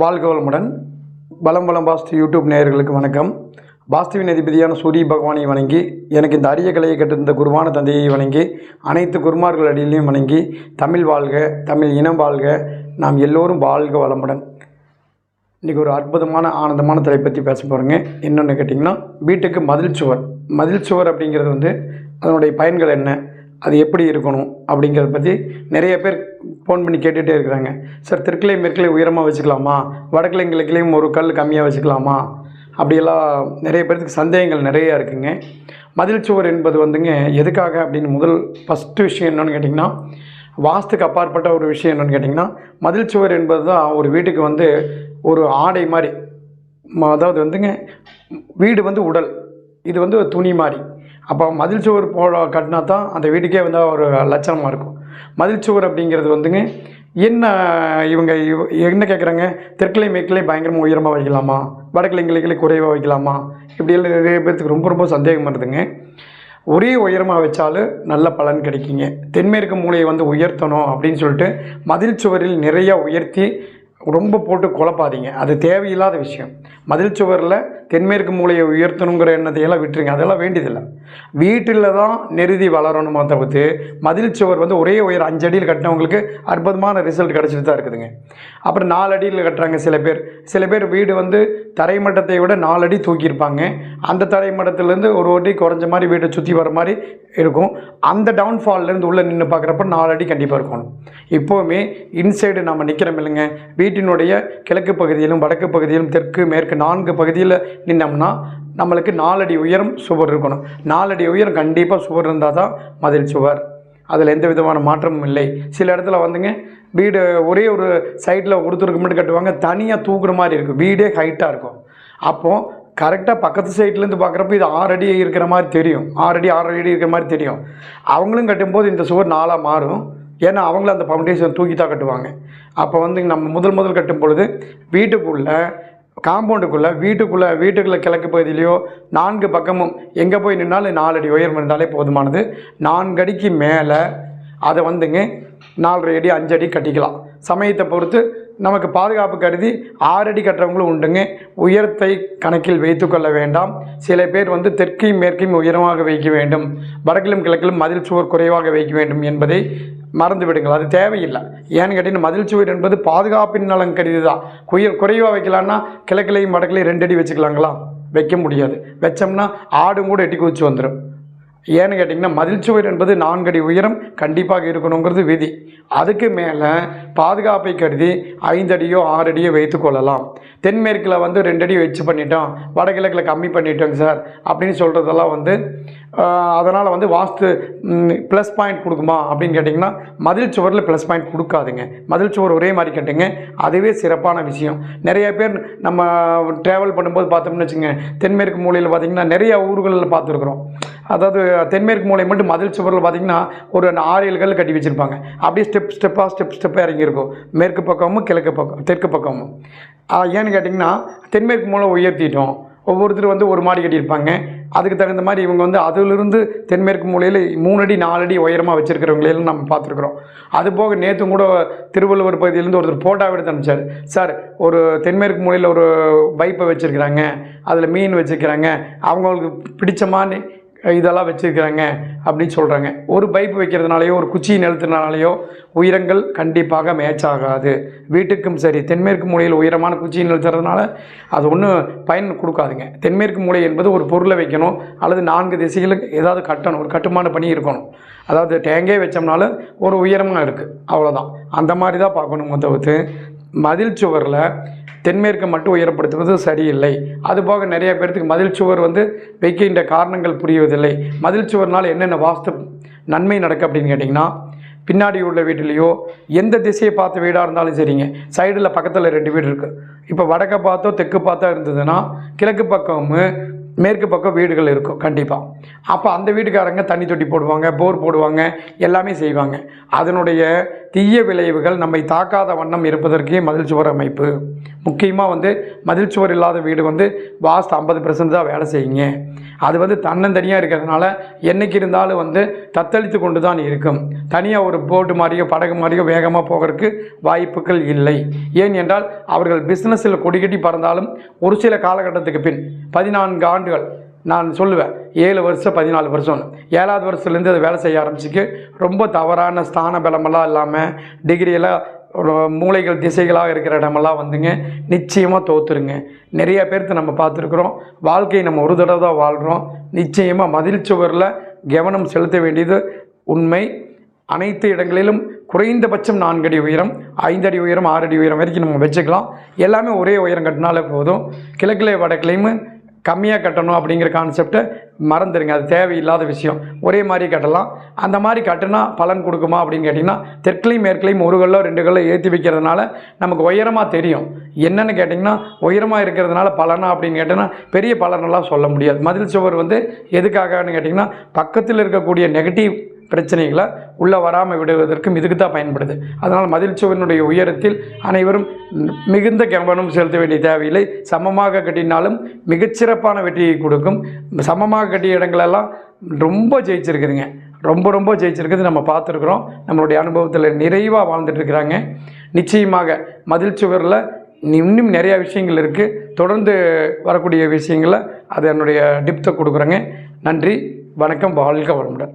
வாழ்க வளமுடன். பலம் பலம் பாஸ்தி யூடியூப் நேயர்களுக்கு வணக்கம். பாஸ்துவின் அதிபதியான சூரிய பகவானை வணங்கி எனக்கு இந்த அரிய கலையை கட்டிருந்த குருவான தந்தையை வணங்கி அனைத்து குருமார்கள் அடியிலையும் வணங்கி தமிழ் வாழ்க தமிழ் இனம் வாழ்க நாம் எல்லோரும் வாழ்க வளமுடன். இன்றைக்கி ஒரு அற்புதமான ஆனந்தமான தலைப்பை பற்றி பேச போகிறேங்க என்னென்னு கேட்டிங்கன்னா வீட்டுக்கு மதில் சுவர். மதில் சுவர் அப்படிங்கிறது வந்து அதனுடைய பயன்கள் என்ன? அது எப்படி இருக்கணும் அப்படிங்கிறத பற்றி நிறைய பேர் ஃபோன் பண்ணி கேட்டுகிட்டே இருக்கிறாங்க. சார் தெற்கிளை மேற்கிளை உயரமாக வச்சுக்கலாமா? வடக்கிளை கிழக்கிலையும் ஒரு கல் கம்மியாக வச்சுக்கலாமா? அப்படியெல்லாம் நிறைய பேர்த்துக்கு சந்தேகங்கள் நிறையா இருக்குங்க. மதில் சுவர் என்பது வந்துங்க எதுக்காக? அப்படின்னு முதல் ஃபஸ்ட்டு விஷயம் என்னென்னு கேட்டிங்கன்னா வாஸ்துக்கு அப்பாற்பட்ட ஒரு விஷயம் என்னென்னு கேட்டிங்கன்னா மதில் சுவர் என்பது தான் ஒரு வீட்டுக்கு வந்து ஒரு ஆடை மாதிரி. அதாவது வந்துங்க வீடு வந்து உடல். இது வந்து ஒரு துணி மாதிரி. அப்போ மதில் சுவர் போட கட்டினா தான் அந்த வீட்டுக்கே வந்து ஒரு லட்சணமாக இருக்கும். மதில் சுவர் அப்படிங்கிறது வந்துங்க என்ன இவங்க என்ன கேட்குறாங்க தெற்கிளை மேற்கிளை பயங்கரமாக உயரமாக வைக்கலாமா? வடக்கிளை கிளைக்கிளை குறைவாக வைக்கலாமா? இப்படியெல்லாம் நிறைய பேர்த்துக்கு ரொம்ப ரொம்ப சந்தேகம் வருதுங்க. ஒரே உயரமாக வச்சாலும் நல்ல பலன் கிடைக்குங்க. தென்மேற்கு மூலையை வந்து உயர்த்தணும் அப்படின்னு சொல்லிட்டு மதில் சுவரில் நிறையா உயர்த்தி ரொம்ப போட்டு குழப்பாதீங்க. அது தேவையில்லாத விஷயம். மதில் சுவரில் தென்மேற்கு மூலையை உயர்த்தணுங்கிற எண்ணத்தையெல்லாம் விட்டுருங்க. அதெல்லாம் வேண்டியதில்லை. வீட்டில் தான் நெருதி வளரணுமா தவிர்த்து மதில் சுவர் வந்து ஒரே உயர் அஞ்சு அடியில் கட்டினவங்களுக்கு அற்புதமான ரிசல்ட் கிடச்சிட்டு தான் இருக்குதுங்க. அப்புறம் நாலு அடியில் கட்டுறாங்க சில பேர். சில பேர் வீடு வந்து தரைமட்டத்தை விட நாலு அடி தூக்கியிருப்பாங்க. அந்த தரைமட்டத்துலேருந்து ஒரு அடி குறைஞ்ச மாதிரி வீட்டை சுற்றி வர மாதிரி இருக்கும். அந்த டவுன்ஃபால்லேருந்து உள்ளே நின்று பார்க்குறப்ப நாலு அடி கண்டிப்பாக இருக்கணும். இப்போவுமே இன்சைடு நம்ம நிற்கிறோம் இல்லைங்க. வீட்டினுடைய கிழக்கு பகுதியிலும் வடக்கு பகுதியிலும் தெற்கு மேற்கு நான்கு பகுதியில் நின்னோம்னா நம்மளுக்கு நாலடி உயரம் சுவர் இருக்கணும். நாலடி உயரம் கண்டிப்பாக சுவர் இருந்தால் தான் மதில் சுவர். அதில் எந்த விதமான மாற்றமும் இல்லை. சில இடத்துல வந்துங்க வீடு ஒரே ஒரு சைடில் ஒருத்தருக்கு மட்டும் கட்டுவாங்க தனியாக தூக்குற மாதிரி இருக்கும். வீடே ஹைட்டாக இருக்கும். அப்போது கரெக்டாக பக்கத்து சைட்லேருந்து பார்க்குறப்ப இது ஆறடி இருக்கிற மாதிரி தெரியும். ஆறடி ஆறடி அடி இருக்கிற மாதிரி தெரியும். அவங்களும் கட்டும்போது இந்த சுவர் நாளாக மாறும். ஏன்னா அவங்களும் அந்த ஃபவுண்டேஷன் தூக்கி தான் கட்டுவாங்க. அப்போ வந்து நம்ம முதல் முதல் கட்டும் பொழுது வீட்டுக்குள்ளே காம்பவுண்டுக்குள்ளே வீட்டுக்குள்ளே வீட்டுக்குள்ளே கிழக்கு பகுதியிலையோ நான்கு பக்கமும் எங்கே போய் நின்னாலும் நாலடி உயரம் இருந்தாலே போதுமானது. நான்கு அடிக்கு மேலே அதை வந்துங்க நாலரை அடி அஞ்சு அடி கட்டிக்கலாம். சமயத்தை பொறுத்து நமக்கு பாதுகாப்பு கருதி ஆறடி கட்டுறவங்களும் உண்டுங்க. உயரத்தை கணக்கில் வைத்து கொள்ள வேண்டாம். சில பேர் வந்து தெற்கையும் மேற்கையும் உயரமாக வைக்க வேண்டும். வடக்கிலும் கிழக்கிலும் மதில் சுவர் குறைவாக வைக்க வேண்டும் என்பதை மறந்து விடுங்கள். அது தேவையில்லை. ஏன்னு கேட்டீங்கன்னா மதில் சுவர் என்பது பாதுகாப்பின் நலன் கருதி தான் குய குறைவாக வைக்கலான்னா கிழக்கிலையும் வடக்கிலையும் ரெண்டு அடி வச்சுக்கலாங்களா? வைக்க முடியாது. வச்சோம்னா ஆடும் கூட எட்டி குதிச்சு வந்துடும் ஏன்னு கேட்டிங்கன்னா மதில் சுவர் என்பது நான்கடி உயரம் கண்டிப்பாக இருக்கணுங்கிறது விதி. அதுக்கு மேலே பாதுகாப்பை கருதி ஐந்தடியோ ஆறடியோ வைத்துக்கொள்ளலாம் தென்மேற்கில் வந்து ரெண்டடி வச்சு பண்ணிட்டோம். வடகிழக்கில் கம்மி பண்ணிட்டோங்க சார். அப்படின்னு சொல்கிறதெல்லாம் வந்து அதனால் வந்து வாஸ்து ப்ளஸ் பாயிண்ட் கொடுக்குமா? அப்படின்னு கேட்டிங்கன்னா மதில் சுவரில் ப்ளஸ் பாயிண்ட் கொடுக்காதுங்க. மதில் சுவர் ஒரே மாதிரி கட்டுங்க. அதுவே சிறப்பான விஷயம். நிறைய பேர் நம்ம ட்ராவல் பண்ணும்போது பார்த்தோம்னு வச்சுங்க தென்மேற்கு மூலையில் பார்த்திங்கன்னா நிறைய ஊர்களில் பார்த்துருக்குறோம். அதாவது தென்மேற்கு மூலை மட்டும் மதில் சுவரில் பார்த்திங்கன்னா ஒரு ஆறு ஏழு கல் கட்டி வச்சுருப்பாங்க. அப்படியே ஸ்டெப் ஸ்டெப்பாக ஸ்டெப் ஸ்டெப்பாக இறங்கியிருக்கும். மேற்கு பக்கமும் கிழக்கு பக்கம் தெற்கு பக்கமும். ஏன்னு கேட்டிங்கன்னா தென்மேற்கு மூலம் உயர்த்திட்டோம். ஒவ்வொருத்தர் வந்து ஒரு மாடி கட்டியிருப்பாங்க. அதுக்கு தகுந்த மாதிரி இவங்க வந்து அதிலிருந்து தென்மேற்கு மூலையில் மூணு அடி நாலு அடி உயரமாக வச்சுருக்கிறவங்களையெல்லாம் நம்ம பார்த்துருக்குறோம். அது போக நேற்றும் கூட திருவள்ளுவர் பகுதியிலேருந்து ஒருத்தர் ஃபோட்டோ எடுத்து அனுப்பிச்சார். சார் ஒரு தென்மேற்கு மூலையில் ஒரு பைப்பை வச்சுருக்கிறாங்க. அதில் மீன் வச்சுருக்கிறாங்க. அவங்களுக்கு பிடிச்ச மாதிரி இதெல்லாம் வச்சுருக்கிறாங்க அப்படின்னு சொல்கிறாங்க ஒரு பைப் வைக்கிறதுனாலையோ ஒரு குச்சி நிறுத்தினாலேயோ உயரங்கள் கண்டிப்பாக மேட்ச் ஆகாது. வீட்டுக்கும் சரி தென்மேற்கு மூலையில் உயரமான குச்சி நிறுத்துறதுனால அது ஒன்றும் பயன் கொடுக்காதுங்க. தென்மேற்கு மூலை என்பது ஒரு பொருளை வைக்கணும் அல்லது நான்கு திசைகளுக்கு ஏதாவது கட்டணும் ஒரு கட்டுமான பணி இருக்கணும். அதாவது டேங்கே வச்சோம்னாலும் ஒரு உயரமாக இருக்குது அவ்வளோதான் அந்த மாதிரி தான் பார்க்கணும் தவிர்த்து மதில் சுவரில் தென்மேற்கு மட்டும் உயரப்படுத்துவது சரியில்லை. அதுபோக நிறைய பேர்த்துக்கு மதில் சுவர் வந்து வைக்கின்ற காரணங்கள் புரிவதில்லை. மதில் சுவர்னால் என்னென்ன வாஸ்து நன்மை நடக்கு அப்படின்னு கேட்டிங்கன்னா பின்னாடி உள்ள வீட்டிலேயோ எந்த திசையை பார்த்த வீடாக இருந்தாலும் சரிங்க. சைடில் பக்கத்தில் ரெண்டு வீடு இருக்குது இப்போ வடக்க பார்த்தோ தெற்கு பார்த்தோ இருந்ததுன்னா கிழக்கு பக்கமும் மேற்கு பக்கம் வீடுகள் இருக்கும் கண்டிப்பாக அப்போ அந்த வீட்டுக்காரங்க தண்ணி தொட்டி போடுவாங்க போர் போடுவாங்க எல்லாமே செய்வாங்க. அதனுடைய தீய விளைவுகள் நம்மை தாக்காத வண்ணம் இருப்பதற்கே மதில் சுவர் அமைப்பு. முக்கியமாக வந்து மதில் சுவர் இல்லாத வீடு வந்து வாஸ்ட் ஐம்பது தான் வேலை செய்யுங்க. அது வந்து தன்னந்தனியாக இருக்கிறதுனால என்னைக்கு இருந்தாலும் வந்து தத்தளித்து கொண்டு தான் இருக்கும். தனியாக ஒரு போட்டு மாதிரியோ படகு மாதிரியோ வேகமாக போகிறதுக்கு வாய்ப்புகள் இல்லை. ஏன் என்றால் அவர்கள் பிஸ்னஸில் கொடிக்கட்டி பறந்தாலும் ஒரு சில காலகட்டத்துக்கு பின் பதினான்கு ஆண்டுகள் நான் சொல்லுவேன் ஏழு வருஷம் பதினாலு வருஷம் ஏழாவது வருஷத்துலேருந்து அதை வேலை செய்ய ஆரம்பிச்சுக்கு ரொம்ப தவறான ஸ்தான பலமெல்லாம் இல்லாமல் டிகிரியெல்லாம் மூளைகள் திசைகளாக இருக்கிற இடமெல்லாம் வந்துங்க நிச்சயமாக தோத்துருங்க. நிறைய பேர்த்து நம்ம பார்த்துருக்குறோம். வாழ்க்கையை நம்ம ஒரு தடவை தான் வாழ்கிறோம் நிச்சயமாக மதில் சுவரில் கவனம் செலுத்த வேண்டியது உண்மை. அனைத்து இடங்களிலும் குறைந்தபட்சம் நான்கு அடி உயரம் ஐந்து அடி உயரம் ஆறு அடி உயரம் வரைக்கும் நம்ம வச்சுக்கலாம். எல்லாமே ஒரே உயரம் கட்டினாலே போதும். கிழக்கிலே வடக்கிலையும் கம்மியாக கட்டணும் அப்படிங்கிற கான்செப்டை மறந்துடுங்க அது தேவையில்லாத விஷயம். ஒரே மாதிரி கட்டலாம். அந்த மாதிரி கட்டினா பலன் கொடுக்குமா அப்படின்னு கேட்டிங்கன்னா தெற்குலையும் மேற்குலையும் ஒரு கல்லோ ரெண்டு கல்லோ ஏற்றி வைக்கிறதுனால நமக்கு உயரமாக தெரியும். என்னென்னு கேட்டிங்கன்னா உயரமாக இருக்கிறதுனால பலனா அப்படின்னு கேட்டிங்கன்னா பெரிய பலனெல்லாம் சொல்ல முடியாது. மதில் சுவர் வந்து எதுக்காகன்னு கேட்டிங்கன்னா பக்கத்தில் இருக்கக்கூடிய நெகட்டிவ் பிரச்சனைகளை உள்ளே வராமல் விடுவதற்கும் இதுக்கு தான் பயன்படுது. அதனால் மதில் சுவரினுடைய உயரத்தில் அனைவரும் மிகுந்த கவனம் செலுத்த வேண்டிய தேவையில்லை. சமமாக கட்டினாலும் மிகச்சிறப்பான வெற்றியை கொடுக்கும். சமமாக கட்டிய இடங்களெல்லாம் ரொம்ப ஜெயிச்சிருக்குதுங்க. ரொம்ப ரொம்ப ஜெயிச்சிருக்குது நம்ம பார்த்துருக்குறோம். நம்மளுடைய அனுபவத்தில் நிறைவாக வாழ்ந்துட்டு இருக்கிறாங்க நிச்சயமாக மதில் சுவரில் இன்னும் நிறையா விஷயங்கள் இருக்குது தொடர்ந்து வரக்கூடிய விஷயங்களை அது என்னுடைய டிப்த்தை கொடுக்குறேங்க. நன்றி வணக்கம் வாழ்க வளமுடன்.